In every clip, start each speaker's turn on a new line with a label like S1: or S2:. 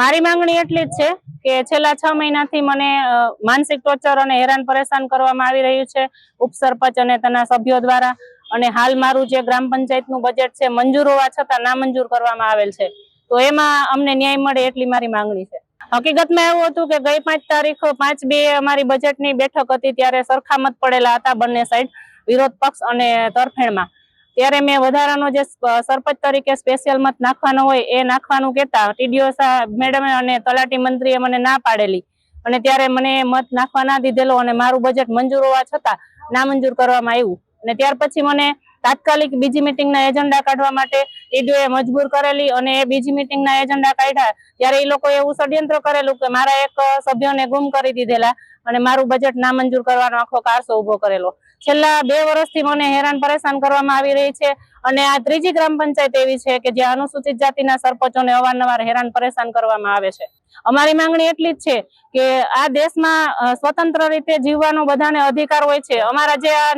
S1: મારી માંગણી એટલી જ છે કે છેલ્લા છ મહિનાથી મને માનસિક ટોર્ચર અને હેરાન પરેશાન કરવામાં આવી રહ્યું છે. ઉપસરપંચ અને તેના સભ્યો દ્વારા અને હાલ મારું જે ગ્રામ પંચાયતનું બજેટ છે, મંજૂર હોવા છતાં નામંજૂર કરવામાં આવેલ છે. તો એમાં અમને ન્યાય મળે એટલી મારી માંગણી છે. હકીકતમાં એવું હતું કે ગઈ પાંચ તારીખ પાંચ બે અમારી બજેટની બેઠક હતી ત્યારે સરખામત પડેલા હતા બંને સાઈડ વિરોધ પક્ષ અને તરફેણમાં. ત્યારે મેં વધારાનો જે સરપંચ તરીકે સ્પેશિયલ મત નાખવાનો હોય એ નાખવાનું કહેતા ટીડીઓ મેડમે અને તલાટી મંત્રીએ મને ના પાડેલી. અને ત્યારે મને મત નાખવા ના દીધેલો અને મારું બજેટ મંજૂર હોવા છતાં નામંજૂર કરવામાં આવ્યું. અને ત્યાર પછી મને તાત્કાલિક બીજી મિટિંગના એજન્ડા કાઢવા માટે ટીડીઓએ મજબૂર કરેલી અને એ બીજી મિટિંગના એજન્ડા કાઢ્યા. ત્યારે એ લોકોએ એવું ષડયંત્ર કરેલું કે મારા એક સભ્યોને ગુમ કરી દીધેલા અને મારું બજેટ નામંજૂર કરવાનો આખો કારસો ઊભો કરેલો. છેલ્લા બે વર્ષથી મને હેરાન પરેશાન કરવામાં આવી રહી છે. અને આ ત્રીજી ગ્રામ પંચાયત એવી છે કે જ્યાં અનુસૂચિત જાતિના સરપંચોને અવારનવાર હેરાન પરેશાન કરવામાં આવે છે. અમારી માંગણી એટલી જ છે કે આ દેશમાં સ્વતંત્ર રીતે જીવવાનો બધાને અધિકાર હોય છે. અમારા જે આ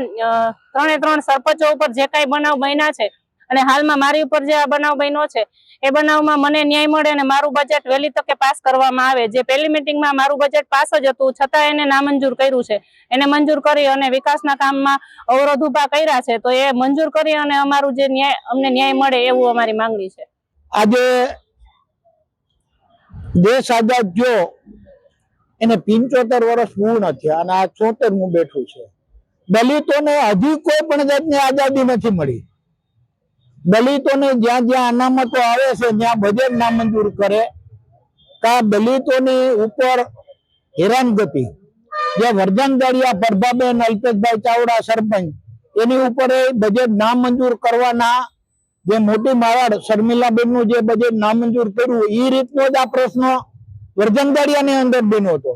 S1: ત્રણે ત્રણ સરપંચો ઉપર જે કાંઈ બનાવ બન્યા છે અને હાલમાં મારી ઉપર જે આ બનાવ બન્યો છે એ બનાવમાં મને ન્યાય મળે અને મારું બજેટ વહેલી તકે પાસ કરવામાં આવે. જે પહેલી મિટિંગમાં મારું બજેટ પાસ જ હતું, છતાં એને નામંજૂર કર્યું છે. એને મંજૂર કરી અને વિકાસના કામમાં અવરોધ ઊભા કર્યા છે, તો એ મંજૂર કરી અને અમારું જે ન્યાય, અમને ન્યાય મળે એવું અમારી માંગણી છે.
S2: આજે દેશ આઝાદ થયો, એને પિંચોતેર વર્ષ પૂર્ણ થયા અને આ ચોતેર હું બેઠું છે. દલિતોને હજી કોઈ પણ જાતની આઝાદી નથી મળી. દલિતોને જ્યાં જ્યાં અનામતો આવે છે, ત્યાં બજેટ નામંજૂર કરે. કા દલિતોની ઉપર હેરાનગતિ. જે વર્ધનદારિયા પ્રભાબેન અલ્પેશભાઈ ચાવડા સરપંચ, એની ઉપર બજેટ નામંજૂર કરવાના જે મોટી માવાડ શર્મિલાબેનનું જે બજેટ નામંજૂર કર્યું એ રીતનો જ આ પ્રશ્ન વર્ધનદારિયાની અંદર બન્યો હતો.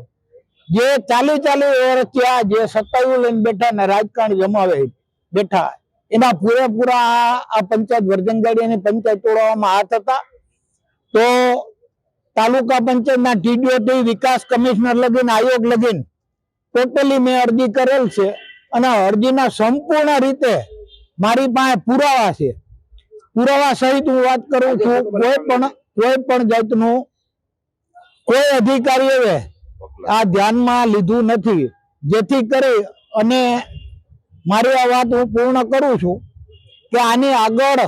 S2: જે ચાલી ચાલી વર્ષ જે સત્તાઓ લઈને બેઠા ને રાજકારણ જમાવે બેઠા. એના પૂરેપૂરા આ- પંચાયત વર્ધનગાડીયાની પંચાયત તોડવામાં હાથ હતા. તો તાલુકા પંચાયતના ટીડીઓથી વિકાસ કમિશનર લગીને, આયોગ લગીને ટોટલી મેં અરજી કરેલ છે અને અરજીના સંપૂર્ણ રીતે મારી પાસે પુરાવા છે. પુરાવા સહિત હું વાત કરું છું, કોઈ પણ કોઈ પણ જાતનું, કોઈ અધિકારીઓએ આ ધ્યાનમાં લીધું નથી. જેથી કરી અને મારી આ વાત હું પૂર્ણ કરું છું કે આની આગળ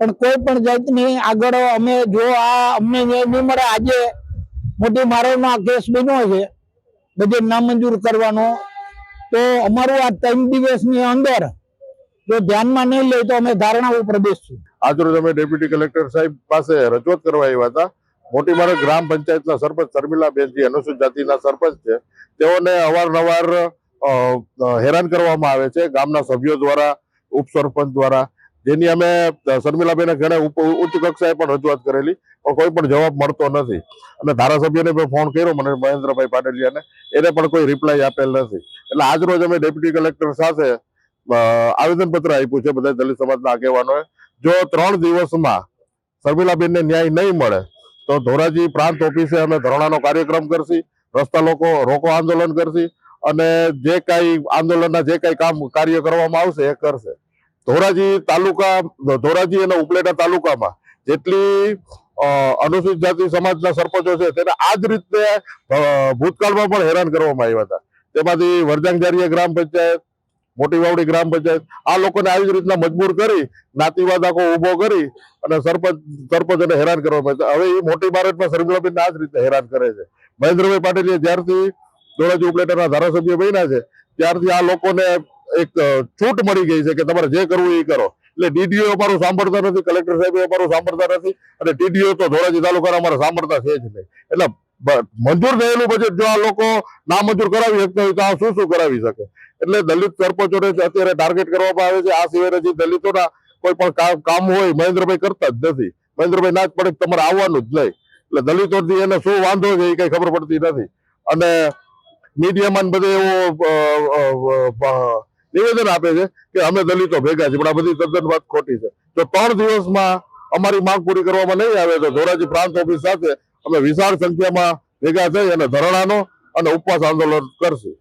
S2: પણ કોઈ પણ જાતની આગળ અમે જો આ અમને ન્યાય નહીં મળે, આજે મોટી મારોનો આ કેસ બન્યો છે, બધે નામંજૂર કરવાનો. તો અમારું આ ત્રણ દિવસની અંદર જો ધ્યાનમાં નહીં લે તો અમે ધારણા ઉપર બેસશું.
S3: આજરોજ અમે ડેપ્યુટી કલેક્ટર સાહેબ પાસે રજૂઆત કરવા આવ્યા હતા. મોટી મારે ગ્રામ પંચાયતના સરપંચ શર્મિલા બેનજી અનુસૂચિત જાતિના સરપંચ છે. તેઓને અવારનવાર હેરાન કરવામાં આવે છે ગામના સભ્યો દ્વારા ઉપસરપંચ દ્વારા. જેની અમે શર્મિલાબેને ઉપ- ઉચ્ચ કક્ષાએ પણ રજૂઆત કરેલી, પણ કોઈ પણ જવાબ મળતો નથી. અને ધારાસભ્યને પણ ફોન કર્યો, મને મહેન્દ્રભાઈ પાટલિયાને એને પણ કોઈ રિપ્લાય આપેલ નથી. એટલે આજરોજ અમે ડેપ્યુટી કલેક્ટર સાથે આવેદનપત્ર આપ્યું છે, બધા દલિત સમાજના આગેવાનોએ. જો ત્રણ દિવસમાં શર્મિલાબેનને ન્યાય નહીં મળે, તો ધોરાજી પ્રાંત ઓફિસે અમે ધરણાનો કાર્યક્રમ કરશી, રસ્તા લોકો, રોકો આંદોલન કરશી અને જે કાંઈ આંદોલનના જે કાંઈ કામ કાર્ય કરવામાં આવશે એ કરશે. ધોરાજી તાલુકા, ધોરાજી અને ઉપલેટા તાલુકામાં જેટલી અનુસૂચિત જાતિ સમાજના સરપંચો છે તેને આ જ રીતે ભૂતકાળમાં પણ હેરાન કરવામાં આવ્યા હતા. તેમાંથી વરજાંગજારીયા ગ્રામ પંચાયત મોટી વાવડી ગ્રામ પંચાયત, આ લોકોને આવી જ રીતના મજબૂર કરી, નાતીવાદ આખો ઊભો કરી અને સરપંચ, સરપંચોને હેરાન કરવામાં આવે હવે એ મોટી ભારતમાં શર્મિલાબેન આ જ રીતે હેરાન કરે છે. મહેન્દ્રભાઈ પાટીલે જ્યારથી ધોરાજી ઉપલેટના ધારાસભ્ય બન્યા છે, ત્યારથી આ લોકોને એક છૂટ મળી ગઈ છે કે તમારે જે કરવું એ કરો. એટલે ડીડીઓ અમારું સાંભળતા નથી, કલેક્ટર સાહેબ અમારું સાંભળતા નથી, અને ડીડીઓ તો ધોરાજી તાલુકાના અમારે સાંભળતા છે જ નહીં. એટલે મંજૂર થયેલું બજેટ જો આ લોકો ના મંજૂર કરાવી શકતા હોય તો આ શું શું કરાવી શકે? એટલે દલિત સરપંચોને અત્યારે ટાર્ગેટ કરવામાં આવે છે, આ સિવાય જે દલિતોના કોઈ પણ કામ હોય, મહેન્દ્રભાઈ કરતા જ નથી. મહેન્દ્રભાઈ ના જ પડે તમારે આવવાનું જ નહીં. એટલે દલિતોથી એને શું વાંધો છે એ કઈ ખબર પડતી નથી. અને મીડિયામાં બધે એવો નિવેદન આપે છે કે અમે દલિતો ભેગા છે પણ આ બધી તદ્દન વાત ખોટી છે. તો ત્રણ દિવસમાં અમારી માંગ પૂરી કરવામાં નહીં આવે તો ધોરાજી પ્રાંત ઓફિસ સાથે અમે વિશાળ સંખ્યામાં ભેગા થઈ અને ધરણાનો અને ઉપવાસ આંદોલન કરશું.